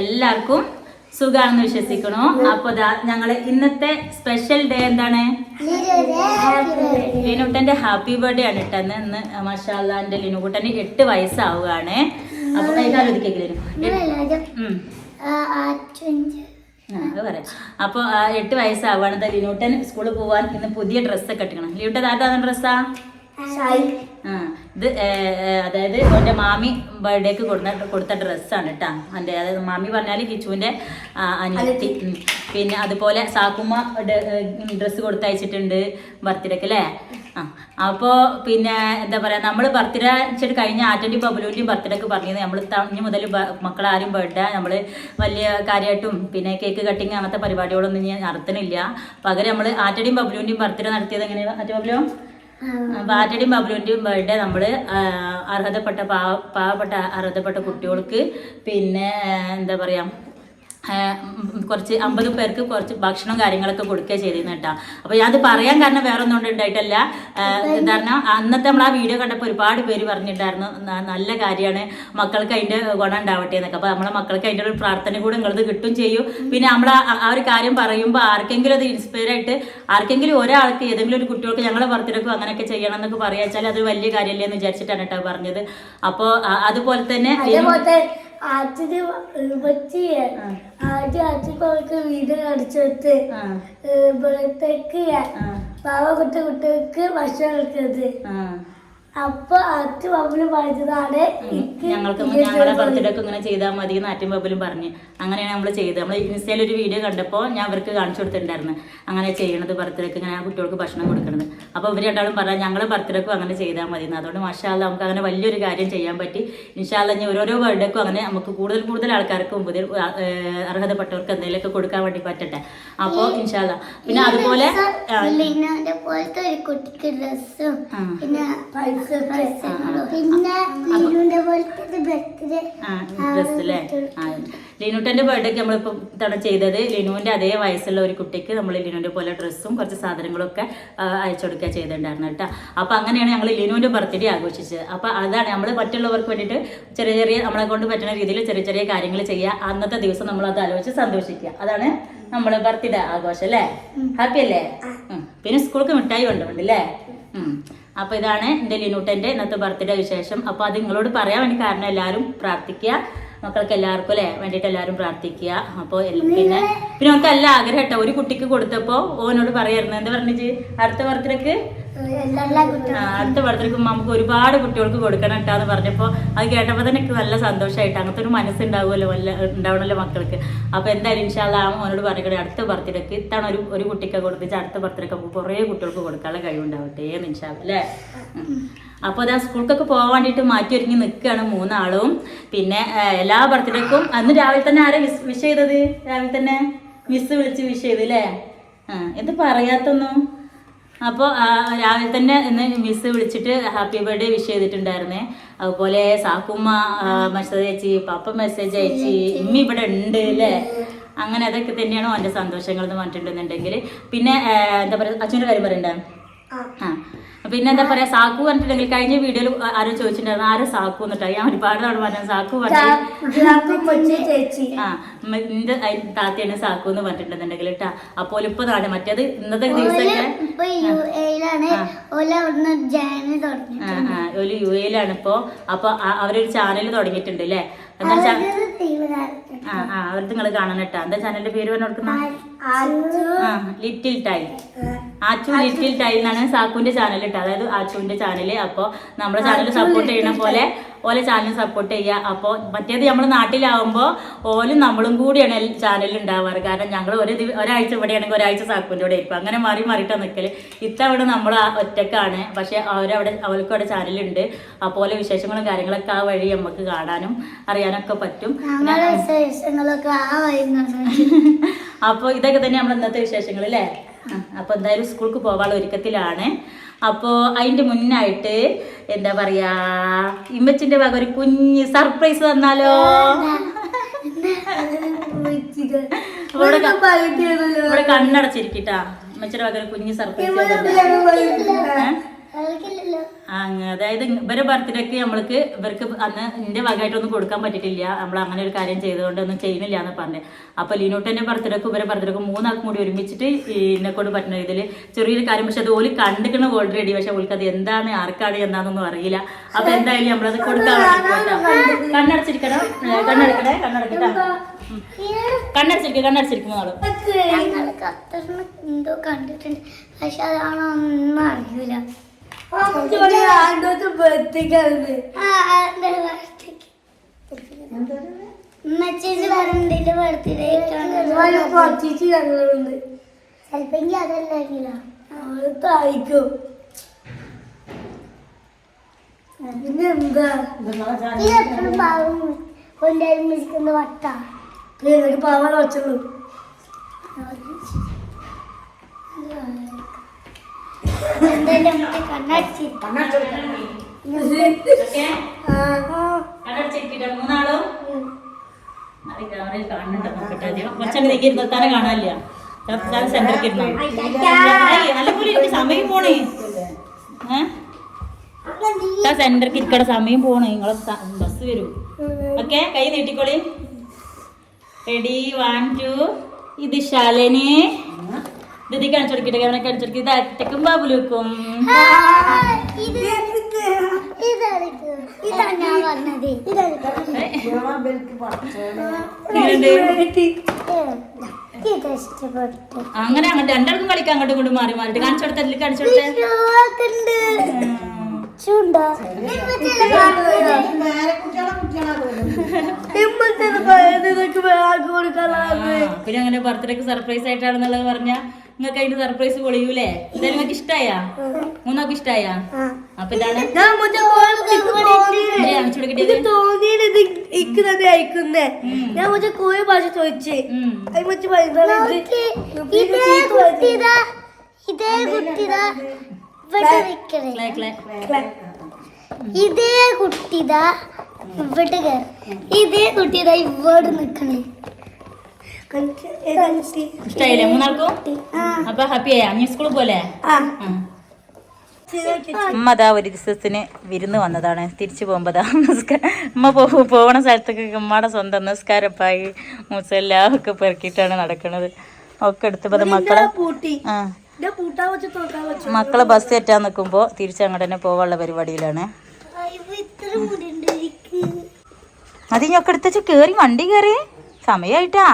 എല്ലാവർക്കും സുഖാണെന്ന് വിശ്വസിക്കണു? അപ്പൊ ഞങ്ങൾ ഇന്നത്തെ സ്പെഷ്യൽ ഡേ എന്താണ്? ലിനുട്ടന്റെ ഹാപ്പി ബർത്ത്ഡേ ആണ് ഇട്ടെന്ന് ഇന്ന്. മഷാല്ലാന്റെ ലിനുകുട്ടന് എട്ട് വയസ്സാവുകയാണ്. അപ്പൊ പറയാം. അപ്പോൾ എട്ട് വയസ്സാവുകയാണ് ലിനുട്ടൻ സ്കൂളിൽ പോവാൻ ഇന്ന് പുതിയ ഡ്രസ്സൊക്കെ ഇട്ടിക്കണം ലിനുട്ടൻ ആരുടെ ഡ്രസ്സാ ഇത് അതായത് എന്റെ മാമി ബർത്ത്ഡേക്ക് കൊടുത്ത കൊടുത്ത ഡ്രസ്സാണ് കേട്ടോ എന്റെ അതായത് മാമി പറഞ്ഞാൽ കിച്ചുവിന്റെ അനിയത്തി. പിന്നെ അതുപോലെ സാക്കുമ്മ ഡ്രസ്സ് കൊടുത്തയച്ചിട്ടുണ്ട് ബർത്ത്ഡേക്ക് അല്ലേ ആ അപ്പോൾ പിന്നെ എന്താ പറയുക നമ്മൾ ബർത്ത്ഡേ വെച്ചിട്ട് കഴിഞ്ഞ ആറ്റന്റെയും ബബുലൂന്റെയും ബർത്ത്ഡേക്ക് പറഞ്ഞത് നമ്മൾ ഇനി മുതൽ മക്കളാരും ബർത്ത്ഡേ നമ്മൾ വലിയ കാര്യമായിട്ടും പിന്നെ കേക്ക് കട്ടിങ് അങ്ങനത്തെ പരിപാടികളൊന്നും ഞാൻ നടത്തണില്ല. പകരം നമ്മൾ ആറ്റടിയും ബബുലൂന്റെയും ബർത്ത്ഡേ നടത്തിയത് എങ്ങനെയാണ് ആറ്റ ബബുലോ? ബാറ്റടിയും ബബ്ലുവിന്റെയും ബർത്ത്ഡേ നമ്മൾ അർഹതപ്പെട്ട പാവ പാവപ്പെട്ട അർഹതപ്പെട്ട കുട്ടികൾക്ക് പിന്നെ എന്താ പറയുക കുറച്ച് അമ്പത് പേർക്ക് കുറച്ച് ഭക്ഷണം കാര്യങ്ങളൊക്കെ കൊടുക്കുക ചെയ്തിരുന്നു കേട്ടോ. അപ്പൊ ഞാൻ അത് പറയാൻ കാരണം വേറെ ഒന്നും ഉണ്ടായിട്ടല്ല. പറഞ്ഞാൽ അന്നത്തെ നമ്മൾ ആ വീഡിയോ കണ്ടപ്പോൾ ഒരുപാട് പേര് പറഞ്ഞിട്ടുണ്ടായിരുന്നു നല്ല കാര്യമാണ് മക്കൾക്ക് അതിന്റെ ഗുണം ഉണ്ടാവട്ടെ എന്നൊക്കെ. അപ്പോൾ നമ്മളെ മക്കൾക്ക് അതിന്റെ ഒരു പ്രാർത്ഥന കൂടെ നിങ്ങളത് കിട്ടും ചെയ്യും. പിന്നെ നമ്മൾ ആ- ഒരു കാര്യം പറയുമ്പോൾ ആർക്കെങ്കിലും അത് ഇൻസ്പയർ ആയിട്ട് ആർക്കെങ്കിലും ഒരാൾക്ക് ഏതെങ്കിലും ഒരു കുട്ടികൾക്ക് ഞങ്ങളെ ബർത്ത്ഡേക്കും അങ്ങനെയൊക്കെ ചെയ്യണം എന്നൊക്കെ പറയാച്ചാൽ അത് വലിയ കാര്യമല്ലേ എന്ന് വിചാരിച്ചിട്ടാണ് കേട്ടോ പറഞ്ഞത്. അപ്പോൾ അതുപോലെ തന്നെ ആദ്യത്തെ പറ്റി ആദ്യം ആദ്യത്തെ വീട് അടിച്ചെടുത്ത് ആ, ഇവിടത്തേക്ക് പാവ പാവപ്പെട്ട കുട്ടികൾക്ക് ഭക്ഷണം കൊടുക്കുന്നത്. അപ്പൊ അത് അവന് പറഞ്ഞതാണ്. ഞങ്ങൾക്ക് ഞങ്ങളുടെ ബർത്ത്ഡേക്ക് ഇങ്ങനെ ചെയ്താൽ മതി എന്ന് ആറ്റും ബബിലും പറഞ്ഞ്. അങ്ങനെയാണ് നമ്മൾ ചെയ്തത്. നമ്മൾ ഇൻസ്റ്റയിൽ ഒരു വീഡിയോ കണ്ടപ്പോൾ ഞാൻ അവർക്ക് കാണിച്ചു കൊടുത്തിട്ടുണ്ടായിരുന്നു. അങ്ങനെ ചെയ്യണത് ബർത്ത്ഡേക്ക് ഇങ്ങനെ കുട്ടികൾക്ക് ഭക്ഷണം കൊടുക്കുന്നത് അപ്പോൾ ഇവർ രണ്ടാളും പറഞ്ഞാൽ ഞങ്ങൾ ബർത്ത്ഡേക്കും അങ്ങനെ ചെയ്താൽ മതി എന്ന്. അതുകൊണ്ട് മഷാല്ല നമുക്ക് അങ്ങനെ വലിയൊരു കാര്യം ചെയ്യാൻ പറ്റി. ഇൻഷാല്ല ഇനി ഓരോരോ ബർത്ത്ഡേക്കും അങ്ങനെ നമുക്ക് കൂടുതൽ കൂടുതൽ ആൾക്കാർക്കും പുതിയ അർഹതപ്പെട്ടവർക്ക് എന്തെങ്കിലുമൊക്കെ കൊടുക്കാൻ വേണ്ടി പറ്റട്ടെ. അപ്പോൾ ഇൻഷാല്ല പിന്നെ അതുപോലെ പോലത്തെ ഒരു കുട്ടിക്ക് ഡ്രസ്സും പിന്നെ ലിനുട്ടന്റെ ബർത്ത്ഡേക്ക് നമ്മളിപ്പം ഇത്തവണ ചെയ്തത് ലിനുവിന്റെ അതേ വയസ്സുള്ള ഒരു കുട്ടിക്ക് നമ്മൾ ലിനുവിന്റെ പോലെ ഡ്രസ്സും കുറച്ച് സാധനങ്ങളൊക്കെ അയച്ചു കൊടുക്കുക ചെയ്തിട്ടുണ്ടായിരുന്നു കേട്ടോ അപ്പൊ അങ്ങനെയാണ് ഞങ്ങൾ ലിനുവിന്റെ ബർത്ത്ഡേ ആഘോഷിച്ചത് അപ്പൊ അതാണ് നമ്മൾ മറ്റുള്ളവർക്ക് വേണ്ടിയിട്ട് ചെറിയ ചെറിയ നമ്മളെ കൊണ്ട് പറ്റുന്ന രീതിയിൽ ചെറിയ ചെറിയ കാര്യങ്ങൾ ചെയ്യുക അന്നത്തെ ദിവസം നമ്മൾ അത് ആലോചിച്ച് സന്തോഷിക്കുക അതാണ് നമ്മൾ ബർത്ത്ഡേ ആഘോഷം അല്ലേ ഹാപ്പി അല്ലേ. പിന്നെ സ്കൂൾക്ക് മിഠായി കൊണ്ടുപോണ്ട് അല്ലേ ഉം. അപ്പൊ ഇതാണ് എന്റെ ലിനൂട്ടന്റെ ഇന്നത്തെ ബർത്ത്ഡേ വിശേഷം. അപ്പൊ അത് നിങ്ങളോട് പറയാൻ വേണ്ടി കാരണം എല്ലാവരും പ്രാർത്ഥിക്കുക. മക്കൾക്ക് എല്ലാവർക്കും അല്ലേ? വേണ്ടിയിട്ട് എല്ലാവരും പ്രാർത്ഥിക്കുക. അപ്പോൾ പിന്നെ പിന്നെ നമുക്ക് എല്ലാ ആഗ്രഹം കേട്ടോ. ഒരു കുട്ടിക്ക് കൊടുത്തപ്പോൾ ഓനോട് പറയായിരുന്നു. എന്താ പറഞ്ഞിട്ട് അടുത്ത ബർത്ത്ഡേക്ക്? അടുത്ത പടത്തിലേക്ക് നമുക്ക് ഒരുപാട് കുട്ടികൾക്ക് കൊടുക്കണം കേട്ടോ എന്ന് പറഞ്ഞപ്പോൾ അത് കേട്ടപ്പോൾ തന്നെ എനിക്ക് നല്ല സന്തോഷമായിട്ട് അങ്ങനത്തെ ഒരു മനസ്സുണ്ടാവുമല്ലോ വല്ല ഉണ്ടാവണമല്ലോ മക്കൾക്ക്. അപ്പോൾ എന്തായാലും ഇൻഷാല്ല ആ മോനോട് പറഞ്ഞിട്ട് അടുത്ത ബർത്ത്ഡേക്ക് ഇത്തവണ ഒരു ഒരു കുട്ടിക്ക് കൊടുത്തിച്ച് അടുത്ത ബർത്ത്ഡേക്ക് നമുക്ക് കുറേ കുട്ടികൾക്ക് കൊടുക്കാനുള്ള കഴിവുണ്ടാവട്ടെ എന്ന് അല്ലേ. അപ്പോൾ ആ സ്കൂൾക്കൊക്കെ പോകാൻ വേണ്ടിയിട്ട് മാറ്റി ഒരുങ്ങി നിൽക്കുകയാണ് മൂന്നാളും. പിന്നെ എല്ലാ ബർത്ത്ഡേക്കും അന്ന് രാവിലെ തന്നെ ആരെ വിഷ് ചെയ്തത്? രാവിലെ തന്നെ മിസ് വിളിച്ച് വിഷ് ചെയ്തു അല്ലേ? ആ എന്ത് പറയാത്തൊന്നും? അപ്പോൾ രാവിലെ തന്നെ ഇന്ന് മിസ് വിളിച്ചിട്ട് ഹാപ്പി ബർത്ത്ഡേ വിഷ് ചെയ്തിട്ടുണ്ടായിരുന്നേ. അതുപോലെ സാക്കുമ്മ മെസ്സേജ് അയച്ചി പപ്പ മെസ്സേജ് അയച്ചി ഇമ്മി ഇവിടെ ഉണ്ട് അല്ലേ അങ്ങനെ അതൊക്കെ തന്നെയാണ് അവന്റെ സന്തോഷങ്ങൾ എന്ന് പറഞ്ഞിട്ടുണ്ടെന്നുണ്ടെങ്കിൽ. പിന്നെ എന്താ പറയുക അച്ഛന്റെ കാര്യം പറയണ്ടേ? ആ. പിന്നെ എന്താ പറയാ സാക്കു പറഞ്ഞിട്ടുണ്ടെങ്കിൽ കഴിഞ്ഞ വീഡിയോയിൽ ആരും ചോദിച്ചിട്ടുണ്ടായിരുന്നു ആരും സാക്കു എന്നിട്ടാ. ഞാൻ ഒരുപാട് തവണ പറഞ്ഞു സാക്കു ചേച്ചി. ആ എന്റെ താത്തയാണ് സാക്കു എന്ന് പറഞ്ഞിട്ടുണ്ടെന്നുണ്ടെങ്കിൽ കേട്ടാ അപ്പോൾ ഇപ്പൊ നാട് മറ്റേത് ഇന്നത്തെ ദിവസമൊക്കെ ആ. ഒരു യു എയിലാണ് ഇപ്പോ. അപ്പൊ അവരൊരു ചാനൽ തുടങ്ങിയിട്ടുണ്ട് അല്ലേ എന്താ ആ ആ അവർ നിങ്ങൾ കാണണം കേട്ടാ എന്താ ചാനലിന്റെ പേര് പറഞ്ഞു കൊടുക്കുന്ന? Little tile Achu little tile എന്നാണ് സാക്കുവിന്റെ ചാനൽ ഇട്ടത്. അതായത് ആച്ചുവിന്റെ ചാനൽ അപ്പോൾ നമ്മുടെ ചാനൽ സപ്പോർട്ട് ചെയ്യണ പോലെ ഓലെ ചാനൽ സപ്പോർട്ട് ചെയ്യുക. അപ്പോൾ മറ്റേത് നമ്മൾ നാട്ടിലാവുമ്പോൾ ഓലും നമ്മളും കൂടിയാണ് ചാനൽ ഉണ്ടാവാറ്. കാരണം ഞങ്ങൾ ഒരു ഒരാഴ്ച ഇവിടെയാണെങ്കിൽ ഒരാഴ്ച സാക്കുവിന്റെ കൂടെ ഇരിക്കും അങ്ങനെ മാറി മാറിയിട്ടാണ് നിൽക്കൽ ഇത്തവണ നമ്മൾ ഒറ്റക്കാണ്. പക്ഷേ അവരവിടെ അവർക്ക് അവിടെ ചാനലുണ്ട് അപ്പോൾ ഓലെ വിശേഷങ്ങളും കാര്യങ്ങളൊക്കെ ആ വഴി നമുക്ക് കാണാനും അറിയാനൊക്കെ പറ്റും. അപ്പോൾ ഇതൊക്കെ തന്നെ നമ്മൾ ഇന്നത്തെ വിശേഷങ്ങൾ അല്ലേ അപ്പോൾ എന്തായാലും സ്കൂൾക്ക് പോകാനുള്ള ഒരുക്കത്തിലാണ്. അപ്പോൾ അതിന്റെ മുന്നായിട്ട് എന്താ പറയാ ഇമ്മച്ചിന്റെ വക ഒരു കുഞ്ഞ് സർപ്രൈസ് തന്നാലോ ഇവിടെ കണ്ണടച്ചിരിക്കട്ടാ. ഇമ്മച്ചിയുടെ വക ഒരു കുഞ്ഞ് സർപ്രൈസ് അതായത് ഇവരെ ബർത്ത്ഡേക്ക് നമ്മൾക്ക് ഇവർക്ക് അന്ന് എന്റെ വകയായിട്ടൊന്നും കൊടുക്കാൻ പറ്റിയിട്ടില്ല. നമ്മൾ അങ്ങനെ ഒരു കാര്യം ചെയ്തുകൊണ്ട് ഒന്നും ചെയ്യുന്നില്ല എന്ന് പറഞ്ഞത് അപ്പൊ ലീനൂട്ടന്റെ ബർത്ത്ഡേക്ക് ഇവരെ ബർത്ത്ഡേക്ക് മൂന്നാൾക്കും കൂടി ഒരുമിച്ചിട്ട് എന്നെ കൊണ്ട് പറ്റുന്ന ഇതിൽ ചെറിയൊരു കാര്യം പക്ഷെ അത് ഓൽ കണ്ടിക്കണ ഓൾറെഡി പക്ഷെ ഓൾക്ക് അത് എന്താണ് ആർക്കാണ് എന്താണെന്നൊന്നും അറിയില്ല. അപ്പൊ എന്തായാലും നമ്മളത് കൊടുക്കാൻ കണ്ണടച്ചിരിക്കണം? കണ്ണടക്കണേ കണ്ണടക്കട്ടെ. ഉം. കണ്ണടച്ചിരിക്കും എന്തോ കണ്ടിട്ടുണ്ട്. പക്ഷെ അതാണോ ഒന്നും അറിയില്ല ചെലപ്പെങ്കിൽ അതല്ലായിരിക്കില്ല ഇത് എപ്പോഴും പാവം വട്ട. പാവ നമുക്ക് കണ്ണടിച്ചിരിക്കാം ഓക്കെ കണ്ണടച്ചിരിക്കട്ടെ മൂന്നാളും കാണുന്നുണ്ട് നോക്കട്ടെ. കുറച്ചങ്ങ് നീക്കി നിർത്താനും കാണാനില്ല സെന്ററിൽ ഇരുന്നു അല്ലെങ്കിൽ എനിക്ക് സമയം പോണേ ഏഹ് സെന്ററിൽ ഇരിക്കട സമയം പോണേ നിങ്ങളെ ബസ് വരും ഓക്കെ കൈ നീട്ടിക്കോളി റെഡി വൺ ടു ഇത് ശാലിനി ഇത് കാണിച്ചു കൊടുക്കട്ടെ ക്യാമറ കാണിച്ചു കൊടുക്കുക ഇത് അറ്റക്കും ബാബുലുക്കും അങ്ങനെ അങ്ങോട്ട് രണ്ടാൾക്കും കളിക്കാൻ അങ്ങോട്ടും ഇങ്ങോട്ടും മാറി മാറിട്ട് കാണിച്ചു കാണിച്ചു കൊടുത്തേ. ചൂണ്ടോ? ആ, പിന്നെ അങ്ങനെ ബർത്ത്ഡേക്ക് സർപ്രൈസ് ആയിട്ടാണെന്നുള്ളത് പറഞ്ഞ നിങ്ങൾക്ക് അതിന്റെ സർപ്രൈസ് പൊളിയൂലേ? എന്തായാലും നിങ്ങൾക്ക് ഇഷ്ടായാ? മൂന്നാക്ക് ഇഷ്ടായാ. അപ്പൊ ഇതാണ്. ഞാൻ ഇത് കോഴി ഭാഷ ചോദിച്ചേ. അത് മറ്റു കുട്ടിതാ. ഇതേ കുട്ടിതാ. ഇവിടെ ഇതേ കുട്ടിതാ ഇവിടെ നിക്കണേ. ഇഷ്ടായില്ലേ? മൂന്നാൾക്കും? അപ്പൊ ഹാപ്പി ആയാ? നീ സ്കൂളിൽ പോലെ ആ. ഉമ്മ അതാ ഒരു ദിവസത്തിന് വിരുന്ന് വന്നതാണ്. തിരിച്ചു പോകുമ്പോതാ നമസ്കാരം അമ്മ പോകും പോകണ സ്ഥലത്തൊക്കെ അമ്മയുടെ സ്വന്തം മൂസ എല്ലാം ഒക്കെ പെറുക്കിയിട്ടാണ് നടക്കുന്നത് ഒക്കെ എടുത്തപ്പോ മക്കളെ ആ. മക്കളെ ബസ് ഏറ്റാൻ നിൽക്കുമ്പോൾ തിരിച്ചങ്ങോട്ട് തന്നെ പോകാനുള്ള പരിപാടിയിലാണ്. അതിനൊക്കെ എടുത്തുവെച്ച് കേറി വണ്ടി കേറി. സമയായിട്ടാ.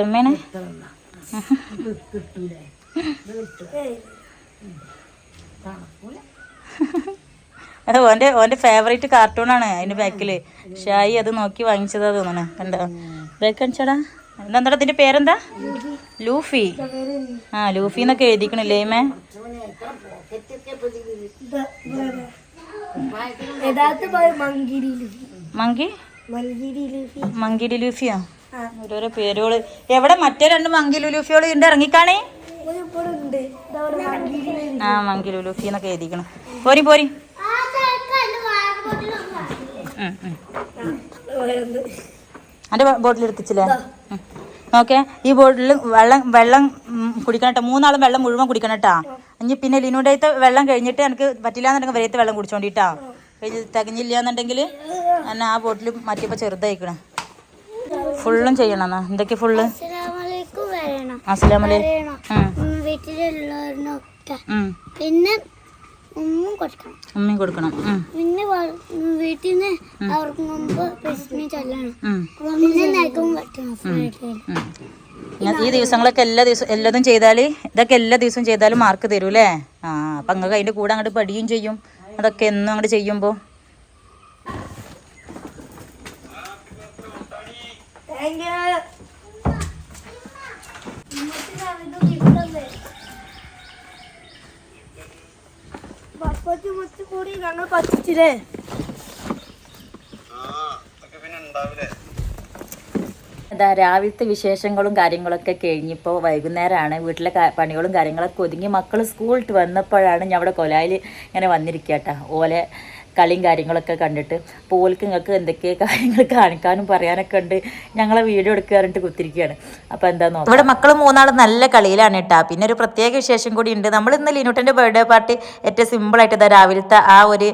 ഉമ്മേനെ അത് ഓന്റെ ഓന്റെ ഫേവറേറ്റ് കാർട്ടൂണാണ് അതിന്റെ ബാക്കിൽ ഷായി അത് നോക്കി വാങ്ങിച്ചതാ തോന്നണേ കണ്ടോ? ബാക്ക് കാണിച്ചടാ. എന്താ അതിന്റെ പേരെന്താ? ലൂഫി. ആ ലൂഫി എന്നൊക്കെ എഴുതിക്കണില്ലേ മേ മങ്കിരി ലൂഫിയോ? ഓരോരോ പേരുകൾ. എവിടെ മറ്റേ രണ്ട് മങ്കിലു ലൂഫിയോൾ ഉണ്ട് ഇറങ്ങിക്കാണേ ആ മങ്കിലുലൂഫി എന്നൊക്കെ എഴുതിക്കണം. പോരി പോരി. എന്റെ ബോട്ടിൽ എടുത്തിച്ചില്ലേ? ഓക്കെ ഈ ബോട്ടിൽ വെള്ളം വെള്ളം കുടിക്കണം കേട്ടോ മൂന്നാളും വെള്ളം മുഴുവൻ കുടിക്കണം കേട്ടാ ഇനി പിന്നെ ലിനുടേത്തെ വെള്ളം കഴിഞ്ഞിട്ട് എനിക്ക് പറ്റില്ല എന്നുണ്ടെങ്കിൽ വരയത്ത് വെള്ളം കുടിച്ചോണ്ടിട്ടാ. കഴിഞ്ഞ് തികഞ്ഞില്ല എന്നുണ്ടെങ്കിൽ എന്നെ ആ ബോട്ടിൽ മാറ്റിയപ്പോൾ ചെറുതായിക്കണേ. ഫുള്ളും ചെയ്യണം എന്തൊക്കെ ഫുള്ള്? അസ്സലാമലൈക്കും വീട്ടിലുള്ളവരിനൊക്കെ. പിന്നെ ഉമ്മും കൊടുക്കണം. ഉമ്മയും കൊടുക്കണം. പിന്നെ വീട്ടിൽ നിന്ന് അവർക്ക് മുമ്പ് പ്രശ്നം ചൊല്ലണം. പിന്നെ. ഈ ദിവസങ്ങളൊക്കെ എല്ലാ ദിവസവും എല്ലാതും ചെയ്താൽ ഇതൊക്കെ എല്ലാ ദിവസവും ചെയ്താലും മാർക്ക് തരൂലേ ആ അപ്പം അങ്ങക്ക് അതിന്റെ കൂടെ അങ്ങോട്ട് പടിയും ചെയ്യും. അതൊക്കെ എന്നും അങ്ങോട്ട് ചെയ്യുമ്പോൾ പപ്പത്തി മുത്തി കൂടി ഞങ്ങൾ പറ്റിച്ചില്ലേ എന്താ രാവിലത്തെ വിശേഷങ്ങളും കാര്യങ്ങളൊക്കെ കഴിഞ്ഞിപ്പോൾ വൈകുന്നേരമാണ് വീട്ടിലെ പണികളും കാര്യങ്ങളൊക്കെ ഒതുങ്ങി മക്കൾ സ്കൂളിട്ട് വന്നപ്പോഴാണ് ഞാൻ അവിടെ കൊലായിൽ ഇങ്ങനെ വന്നിരിക്കട്ടെ ഓലെ കളിയും കാര്യങ്ങളൊക്കെ കണ്ടിട്ട്. പോൽക്ക് നിങ്ങൾക്ക് എന്തൊക്കെ കാര്യങ്ങൾ കാണിക്കാനും പറയാനൊക്കെ ഉണ്ട്. ഞങ്ങളെ വീഡിയോ എടുക്കാറുണ്ട് കുത്തിരിക്കുകയാണ്. അപ്പോൾ എന്താ നോക്കാം. ഇവിടെ മക്കൾ മൂന്നാൾ നല്ല കളിയിലാണ് കേട്ടാ പിന്നെ ഒരു പ്രത്യേക വിശേഷം കൂടി ഉണ്ട്. നമ്മൾ ഇന്ന് ലിനുട്ടന്റെ ബർത്ത്ഡേ പാർട്ടി ഏറ്റവും സിമ്പിളായിട്ട് ഇതാ രാവിലത്തെ ആ ഒരു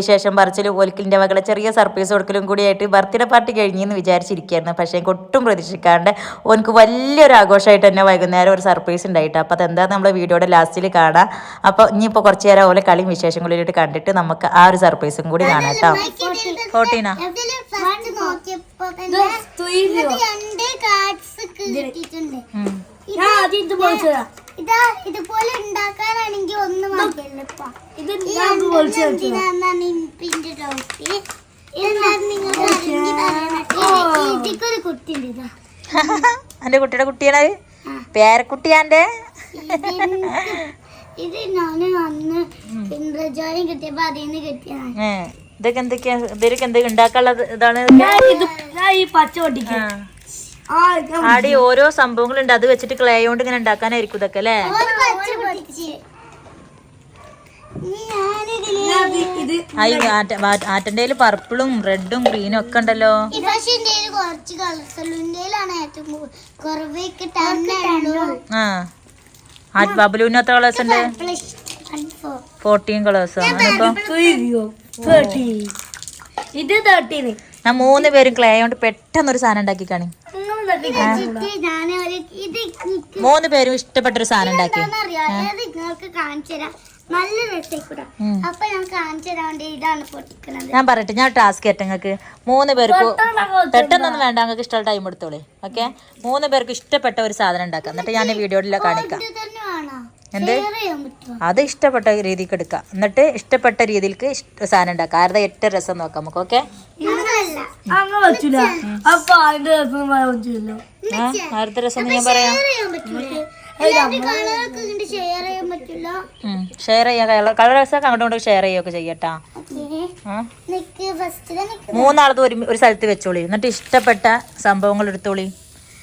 വിശേഷം പറിച്ചിലും ഓൽക്കിന്റെ മകളെ ചെറിയ സർപ്രൈസ് കൊടുക്കലും കൂടിയായിട്ട് ബർത്ത്ഡേ പാർട്ടി കഴിഞ്ഞെന്ന് വിചാരിച്ചിരിക്കുകയായിരുന്നു പക്ഷേ ഒട്ടും പ്രതീക്ഷിക്കാണ്ട് ഓനക്ക് വലിയൊരു ആഘോഷമായിട്ട് തന്നെ വൈകുന്നേരം ഒരു സർപ്രൈസ് ഉണ്ടായിട്ട് അപ്പോൾ അതെന്താ നമ്മുടെ വീഡിയോയുടെ ലാസ്റ്റിൽ കാണാം. അപ്പോൾ ഇനിയിപ്പോൾ കുറച്ച് നേരം ഓലെ കളിയും വിശേഷങ്ങളിലോട്ട് കണ്ടിട്ട് നമുക്ക് ആ ഒരു സർപ്രൈസും കൂടി കാണാം കേട്ടോ. ഫോർട്ടീനാ ഇതുപോലെ ഉണ്ടാക്കാനാണെങ്കിൽ ഒന്നും എന്റെ കുട്ടിയുടെ കുട്ടിയാണ് പേരക്കുട്ടിയാന്റെ ഇത് ഞാൻ അന്ന് ഇന്ദ്രജോലം കിട്ടിയപ്പോ അതിൽ നിന്ന് കിട്ടിയതാണ് ഇതൊക്കെ എന്തൊക്കെയാ? ഇവരൊക്കെ എന്തൊക്കെ ഉണ്ടാക്കാനുള്ള ഇതാണ് ഞാൻ ഈ പച്ച ആടി ഓരോ സംഭവങ്ങളുണ്ട്. അത് വെച്ചിട്ട് ക്ലേ കൊണ്ട് ഇങ്ങനെ ഉണ്ടാക്കാനായിരിക്കും ഇതൊക്കെ അല്ലേ? ആറ്റന്റേൽ പർപ്പിളും റെഡും ഗ്രീനും ഒക്കെ ഉണ്ടല്ലോ. ആ. ബബലൂന് എത്ര കളേഴ്സ് ഉണ്ട്? ഫോർട്ടീൻ കളേഴ്സ് ഇത് തേർട്ടീന് ഞാൻ മൂന്ന് പേരും ക്ലേ കൊണ്ട് സാധനം ഉണ്ടാക്കി കാണി ഞാൻ ഒരു സാധനം എനിക്ക് മൂന്ന് പേരും ഇഷ്ടപ്പെട്ട ഒരു സാധനം ഉണ്ടാക്കി നല്ല അപ്പൊ ഞാൻ കാണിച്ചു ഇതാണ് പൊട്ടിക്കണത്. ഞാൻ പറയട്ടെ ഞാൻ ടാസ്ക് ഏറ്റ നിങ്ങൾക്ക് മൂന്ന് പേർക്ക് പെട്ടെന്നൊന്നും വേണ്ട നിങ്ങൾക്ക് ഇഷ്ടമുള്ള ടൈം എടുത്തോളേ ഓക്കെ മൂന്ന് പേർക്ക് ഇഷ്ടപ്പെട്ട ഒരു സാധനം ഉണ്ടാക്കാം. എന്നിട്ട് ഞാൻ വീഡിയോയിൽ കാണിക്കാം. എന്ത്? അത് ഇഷ്ടപ്പെട്ട രീതിക്ക് എടുക്കാം. എന്നിട്ട് ഇഷ്ടപ്പെട്ട രീതിക്ക് സാധനം ഉണ്ടാക്കാം. ആരുടെ ഏറ്റവും രസം നോക്കാം നമുക്ക് ഓക്കെ ആരുടെ രസം ഞാൻ പറയാം? ഷെയർ ചെയ്യാൻ കളറൊക്കെ ഇങ്ങോട്ട് ഷെയർ ചെയ്യാൻ പറ്റില്ല. ഷെയർ ചെയ്യാം. കളർ രസമൊക്കെ അങ്ങോട്ടും ഇങ്ങോട്ടും ഷെയർ ചെയ്യുകയൊക്കെ ചെയ്യട്ടാ. ഓക്കേ. നിക്ക് ഫസ്റ്റ് നിക്ക്. മൂന്നാളത് ഒരു ഒരു സ്ഥലത്ത് വെച്ചോളി. എന്നിട്ട് ഇഷ്ടപ്പെട്ട സംഭവങ്ങൾ എടുത്തോളി.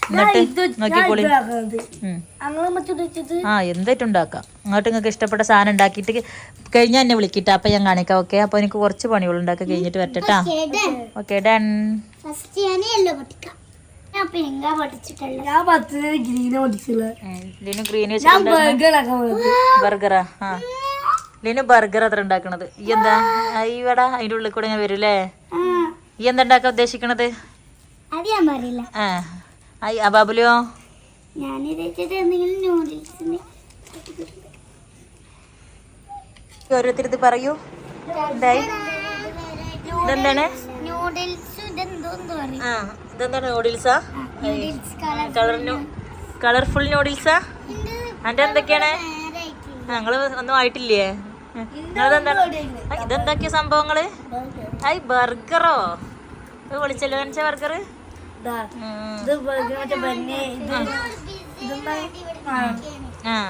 എന്നിട്ട് നോക്കിക്കോളി. ആ എന്തായിട്ട് ഉണ്ടാക്കാം അങ്ങോട്ട് നിങ്ങൾക്ക് ഇഷ്ടപ്പെട്ട സാധനം ഉണ്ടാക്കിയിട്ട് കഴിഞ്ഞാൽ എന്നെ വിളിക്കിട്ടാ. അപ്പം ഞാൻ കാണിക്കാം. ഓക്കെ? അപ്പോൾ എനിക്ക് കുറച്ച് പണികൾ ഉണ്ടാക്കി കഴിഞ്ഞിട്ട് വരട്ടെട്ടാ ഓക്കെ ഡൺ ഫസ്റ്റ് ഞാൻ യെല്ലോ പൊട്ടിക്കാം. ഞാൻ പിങ്ക ഞാൻ ഗ്രീന് ലിനു ഗ്രീൻ ഞാൻ ബർഗർ ആക്കാൻ പോകുന്നത് ബർഗറാ ആ. ലിനു ബർഗർ അത്ര ഉണ്ടാക്കണത്. ഈ എന്താ? ഈവടാ അതിന്റെ ഉള്ളിൽ കൂടെ ഞാൻ വരൂലേ ഈ എന്താ ഉണ്ടാക്കാൻ ഉദ്ദേശിക്കണത്? അത് ഞാൻ പറയില്ല. ആ. ഐ അബാബുലോ ഞാൻ എന്തെങ്കിലും നൂഡിൽസിന് പറയൂ. എന്തായി? ഇതെന്താണ്? നൂഡിൽസ് ഇതെന്താണ് നൂഡിൽസാ നൂഡിൽസ് കളർ കളർ കളർഫുൾ നൂഡിൽസാ അന്റെ എന്തൊക്കെയാണ്? ഞങ്ങൾ ഒന്നും ആയിട്ടില്ലേ? ഇതെന്തൊക്കെയാ സംഭവങ്ങൾ? ഐ ബർഗറോ? ഇത് വിളിച്ചല്ലോ കാണിച്ച ബർഗർ?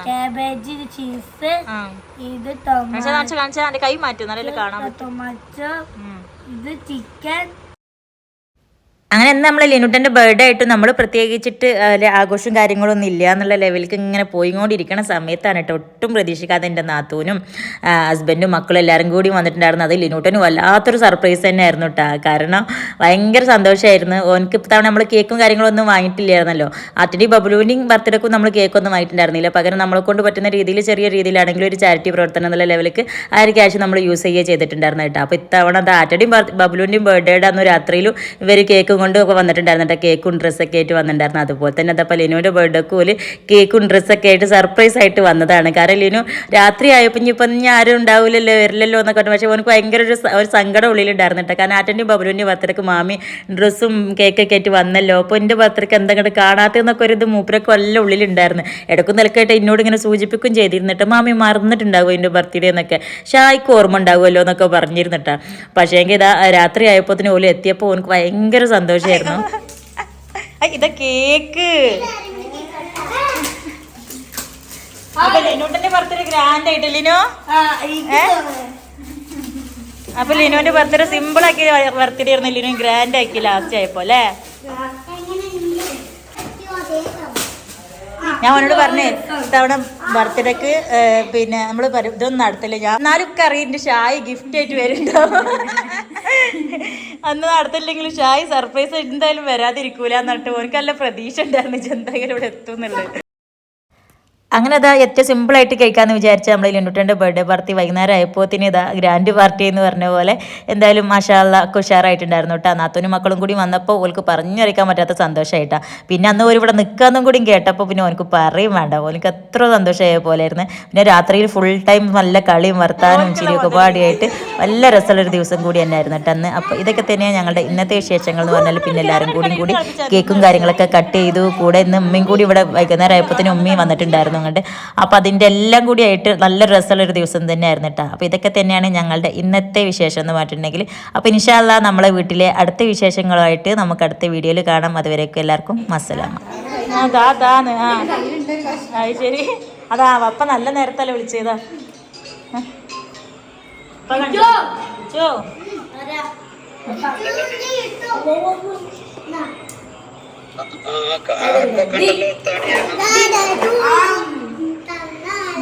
കാബേജ് ചീസ് ഇത് കാണിച്ച കാണിച്ച കാണിച്ച. എന്റെ കൈ മാറ്റും നല്ല കാണാൻ പറ്റും. ഇത് ചിക്കൻ അങ്ങനെ ഇന്ന് നമ്മൾ ലിനുട്ടന്റെ ബർത്ത്ഡേ ആയിട്ട് നമ്മൾ പ്രത്യേകിച്ചിട്ട് അതിൽ ആഘോഷം കാര്യങ്ങളൊന്നും ഇല്ല എന്നുള്ള ലെവലിലേക്ക് ഇങ്ങനെ പോയിക്കൊണ്ടിരിക്കുന്ന സമയത്താണ് കേട്ടോ ഒട്ടും പ്രതീക്ഷിക്കാതെ എന്റെ നാത്തൂനും ഹസ്ബൻഡും മക്കളും എല്ലാവരും കൂടി വന്നിട്ടുണ്ടായിരുന്നു. അത് ലിനുട്ടനും വല്ലാത്തൊരു സർപ്രൈസ് തന്നെയായിരുന്നു കേട്ടോ കാരണം ഭയങ്കര സന്തോഷമായിരുന്നു ഓനക്ക് ഇത്തവണ നമ്മൾ കേക്കും കാര്യങ്ങളൊന്നും വാങ്ങിയിട്ടില്ലായിരുന്നല്ലോ. അത്തിന്റെ ബബുലുവിന്റെയും ബർത്ത്ഡേക്കും നമ്മൾ കേക്കൊന്നും വാങ്ങിയിട്ടുണ്ടായിരുന്നില്ല. പകരം നമ്മളെ കൊണ്ട് പറ്റുന്ന രീതിയിൽ ചെറിയ രീതിയിലാണെങ്കിലും ഒരു ചാരിറ്റി പ്രവർത്തനം എന്നുള്ള ലെവലിലേക്ക് ആ ഒരു ക്യാഷ് നമ്മൾ യൂസ് ചെയ്യുക ചെയ്തിട്ടുണ്ടായിരുന്നു കേട്ടോ അപ്പോൾ ഇത്തവണ അത് ആറ്റയുടെയും ബബുലുവിന്റെയും ബർത്ത്ഡേയുടെ അന്ന് രാത്രിയിലും ഇവർ കേക്കും കൊണ്ട് വന്നിട്ടുണ്ടായിരുന്നു കേക്കും ഡ്രസ്സൊക്കെ ആയിട്ട് വന്നിട്ടുണ്ടായിരുന്നു. അതുപോലെ തന്നെ അതപ്പോൾ ലിനുവിന്റെ ബർത്ത്ഡേക്ക് പോൽ കേക്കും ഡ്രസ്സൊക്കെ ആയിട്ട് സർപ്രൈസ് ആയിട്ട് വന്നതാണ്. കാരണം ലിനു രാത്രി ആയപ്പോൾ ഇനിയിപ്പം ഇനി ആരും ഉണ്ടാവില്ലല്ലോ വരില്ലല്ലോ എന്നൊക്കെ പക്ഷേ അവനക്ക് ഭയങ്കര ഒരു ഒരു സങ്കടം ഉള്ളിലുണ്ടായിരുന്നു കാരണം ആറ്റന്റെയും ബബുലുവിന്റെ ബർത്ത്ഡേക്ക് മാമി ഡ്രസ്സും കേക്കൊക്കെ ആയിട്ട് വന്നല്ലോ. അപ്പോൾ എന്റെ ബർത്ത്ഡേക്ക് എന്തെങ്കിലും കാണാത്തതെന്നൊക്കെ ഒരു ഇത് മൂപ്പരൊക്കെ എല്ലാം ഉള്ളിലുണ്ടായിരുന്നു. ഇടക്കും നിലക്കായിട്ട് എന്നോട് ഇങ്ങനെ സൂചിപ്പിക്കും ചെയ്തിരുന്നിട്ട് മാമി മറന്നിട്ടുണ്ടാവും എന്റെ ബർത്ത്ഡേ എന്നൊക്കെ? പക്ഷേ ആയിക്ക് ഓർമ്മ ഉണ്ടാവുമല്ലോ എന്നൊക്കെ പറഞ്ഞിരുന്നിട്ടാണ് പക്ഷേ എങ്കിൽ ഇതാ രാത്രി ആയപ്പോൾ ഓൽ എത്തിയപ്പോൾ എനിക്ക് ഭയങ്കര സന്തോഷമായിരുന്നു ഇതാ കേക്ക്. അപ്പൊ ലിനുട്ടന്റെ ബർത്ത്ഡേ ഗ്രാൻഡ് ആയിട്ട് ലിനു? ആ ഇത് അപ്പൊ ലിനുവിന്റെ ബർത്ത്ഡേ സിമ്പിൾ ആക്കി ബർത്ത്ഡേ ആയിരുന്നു ലിനോ ഗ്രാൻഡ് ആക്കി ലാസ്റ്റ് ആയപ്പോ അല്ലേ? ഞാൻ അവനോട് പറഞ്ഞേ ഇത്തവണ ബർത്ത്ഡേക്ക് പിന്നെ നമ്മൾ ഇതൊന്നും നടത്തില്ല. ഞാൻ എന്നാലും കറിന്റെ ഷായ് ഗിഫ്റ്റ് ആയിട്ട് വരുന്നുണ്ടാവും. അന്ന് നടത്തില്ലെങ്കിലും ഷായ് സർപ്രൈസ് എന്തായാലും വരാതിരിക്കൂല എന്നിട്ട് ഓനക്ക് നല്ല പ്രതീക്ഷ ഉണ്ടായിരുന്നു എന്തായാലും ഇവിടെ എത്തും എന്നുള്ളത്. അങ്ങനെ അതാ ഏറ്റവും സിമ്പിളായിട്ട് കഴിക്കാമെന്ന് വിചാരിച്ച നമ്മൾ ലിനുട്ടന്റെ ബർത്ത്ഡേ പാർട്ടി വൈകുന്നേരം ആയപ്പോൾ ആയപ്പോത്തിന് ഇതാ ഗ്രാൻഡ് പാർട്ടി എന്ന് പറഞ്ഞ പോലെ എന്തായാലും മാഷാള്ള ഉഷാറായിട്ടുണ്ടായിരുന്നു കേട്ടോ നാത്തൂനും മക്കളും കൂടി വന്നപ്പോൾ ഓൾക്ക് പറഞ്ഞറിയിക്കാൻ പറ്റാത്ത സന്തോഷമായിട്ടാ പിന്നെ അന്ന് ഒരു ഇവിടെ നിൽക്കാന്നും കൂടി കേട്ടപ്പോൾ പിന്നെ ഓനക്ക് പറയും വേണ്ട. ഓനക്ക് എത്ര സന്തോഷമായ പോലെയായിരുന്നു. പിന്നെ രാത്രിയിൽ ഫുൾ ടൈം നല്ല കളിയും വർത്താനും ചിരിയൊക്കെ പാടിയായിട്ട് നല്ല രസമുള്ളൊരു ദിവസം കൂടി തന്നെയായിരുന്നു കേട്ടോ അന്ന്. അപ്പോൾ ഇതൊക്കെ തന്നെയാണ് ഞങ്ങളുടെ ഇന്നത്തെ വിശേഷങ്ങൾ എന്ന് പറഞ്ഞാൽ പിന്നെ എല്ലാവരും കൂടി കൂടി കേക്കും കാര്യങ്ങളൊക്കെ കട്ട് ചെയ്തു. കൂടെ ഇന്ന് ഉമ്മയും കൂടി ഇവിടെ വൈകുന്നേരം ആയപ്പോൾ ആയപ്പോഴത്തേനും ഉമ്മയും വന്നിട്ടുണ്ടായിരുന്നു. അങ്ങോട്ട് അപ്പോൾ അതിന്റെ എല്ലാം കൂടി ആയിട്ട് നല്ല രസമുള്ളൊരു ദിവസം തന്നെയായിരുന്നു കേട്ടോ അപ്പോൾ ഇതൊക്കെ തന്നെയാണ് ഞങ്ങളുടെ ഇന്നത്തെ വിശേഷം എന്ന് പറഞ്ഞിട്ടുണ്ടെങ്കിൽ അപ്പോൾ ഇൻഷാല്ല നമ്മളെ വീട്ടിലെ അടുത്ത വിശേഷങ്ങളുമായിട്ട് നമുക്ക് അടുത്ത വീഡിയോയിൽ കാണാം അതുവരെയൊക്കെ എല്ലാവർക്കും അതാ ആ അത് ശരി അതാ അപ്പ നല്ല നേരത്തല്ലേ വിളിച്ചതാ